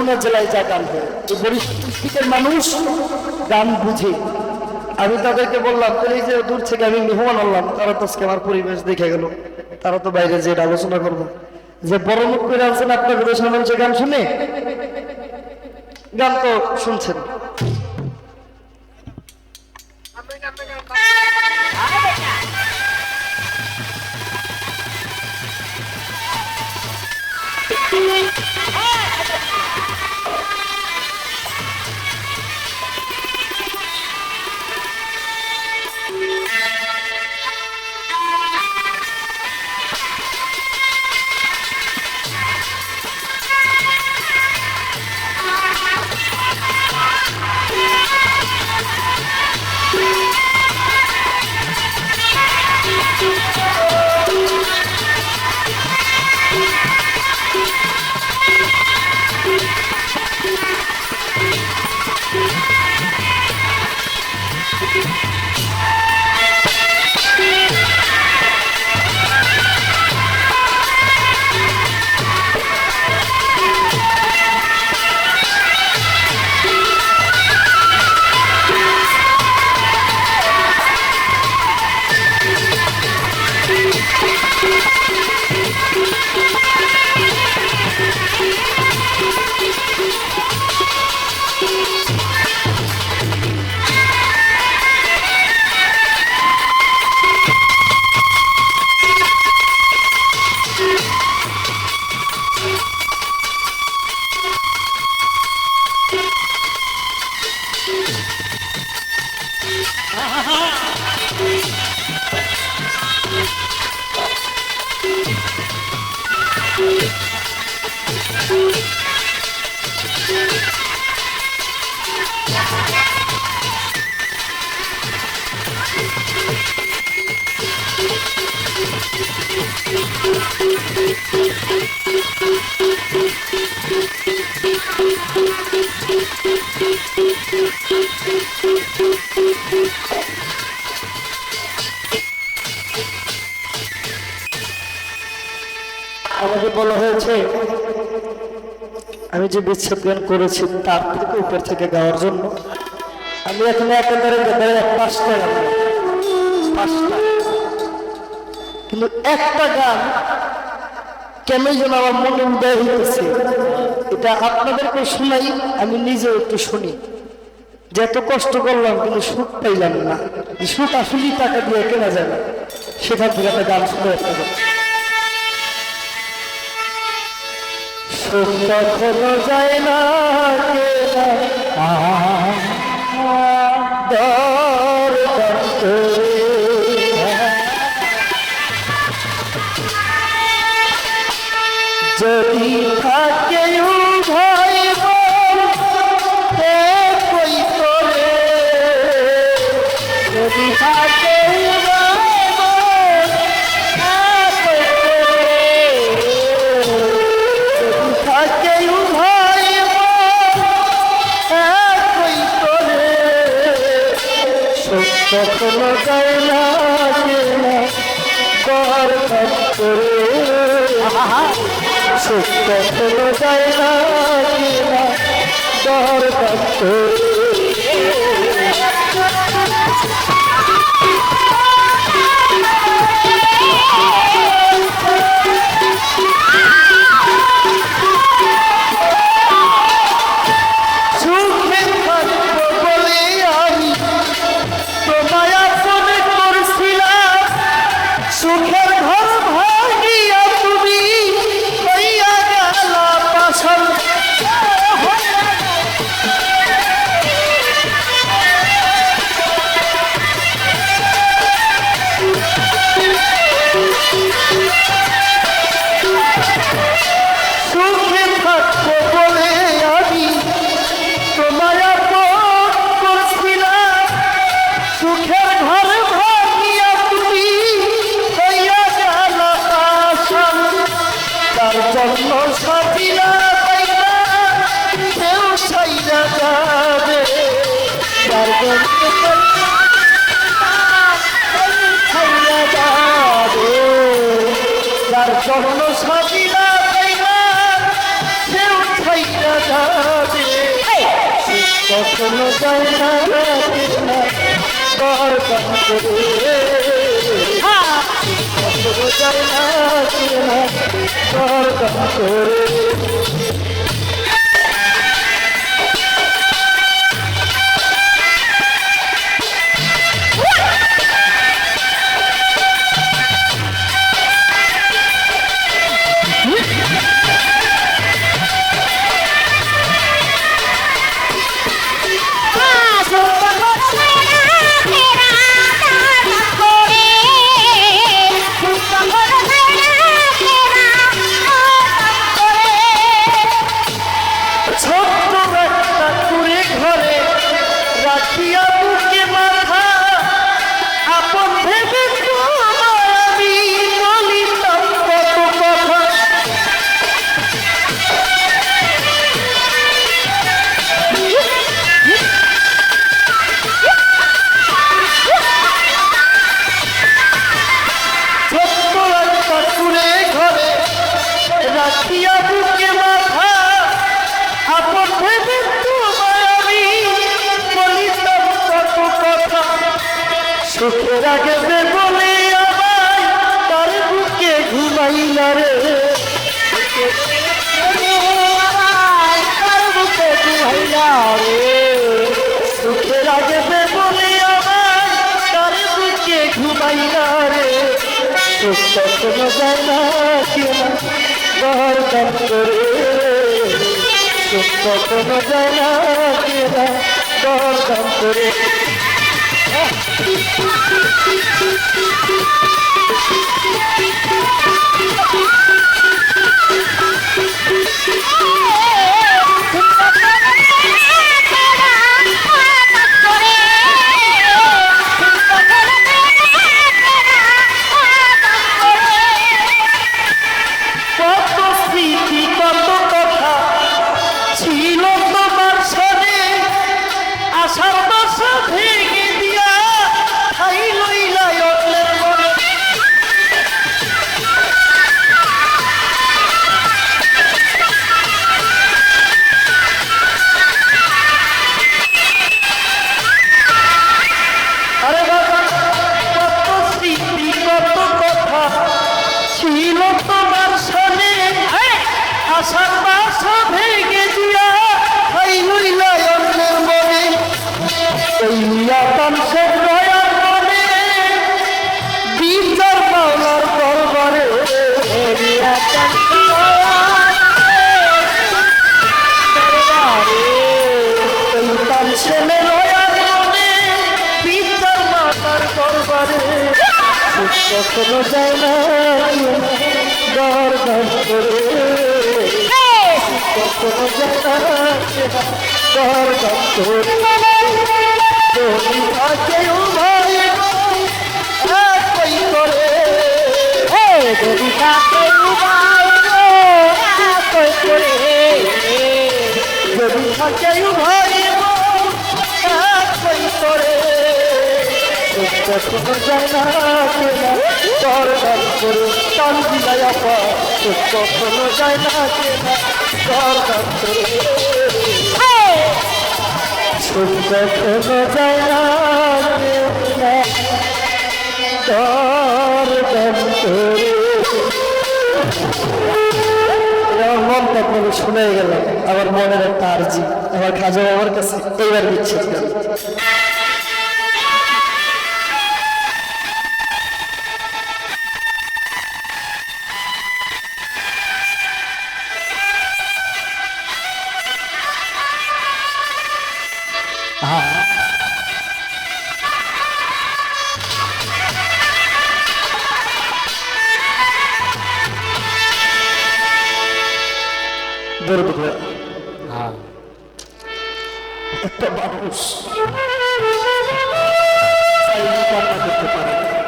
যমুনা জেলায় যা গান করে এই মানুষ গান বুঝে। আমি তাদেরকে বললাম "তাহলে এই যে দূর থেকে আমি মেহমান আনলাম, তারা তো আজকে আমার পরিবেশ দেখে গেল। তারা তো বাইরে যে আলোচনা করব। যে বড় মুখ করে আনছেন আপনার দেশের মানুষের গান শুনে? গান তো শুনছেন। ha ha ha! আমাকে বলা হয়েছে, আমি যে বিচ্ছেদ গান করেছি তার থেকে উপর থেকে গাওয়ার জন্য। আমি এখানে একেবারে পাঁচটা গান কিন্তু একটা গান কেন যেন আমার মনে উদয় হইতেছে, এটা আপনাদেরকে শোনাই, আমি নিজেও একটু শুনি। যে এত কষ্ট করলাম, কিন্তু সুখ পাইলাম না। সুখ আসলেই টাকা দিয়ে কেনা যাবে। সেখান থেকে একটা গান শুনে আপনাদের কখনো যায় না করে। যদি থাকে মন, একই তরে। যদি থাকে সত্য কোনো যায় না কেনা দরকার করে সত্য কখনো না কেনা করে। স্বর্ণ সাজিলা খাইলা কেউ খাইয়া যাবে। কখনো যায় না দরকার করে কখনো যায় না দরকার সুখের আগে যে বলে আমায়, তার বুকে ঘুমাইলা রে। তার বুকে ঘুমাইলা রে। সুখের আগে যে বলে আমায়, তার বুকে ঘুমাইলা রে। সুখ না কেনা করে সুখ কখনো যায় না কেনা দরকার করে। Yeah! ছিল তোমার সামনে আশার বাসা ভেঙে দিয়া হাই হইলা অন্যের মনে। কইয়া তামসের দয়ার কখনো যায় না দর দর করে কখনো যায় না দর দর করে। তুমি আছে উভয় করে। যদি থাকে কখনো যায় না কেনা দরদার করে কাল বিদায় আপা করে কখনো যায় না কেনা করে মন আপনাকে শুনে গেল আমার মনের একটা আর্জি আমার খাজা বাবার কাছে এইবার বিচ্ছেদ গেল দুর্ভিক্ষ একটা মানুষ চাইলে কান্না করতে পারে।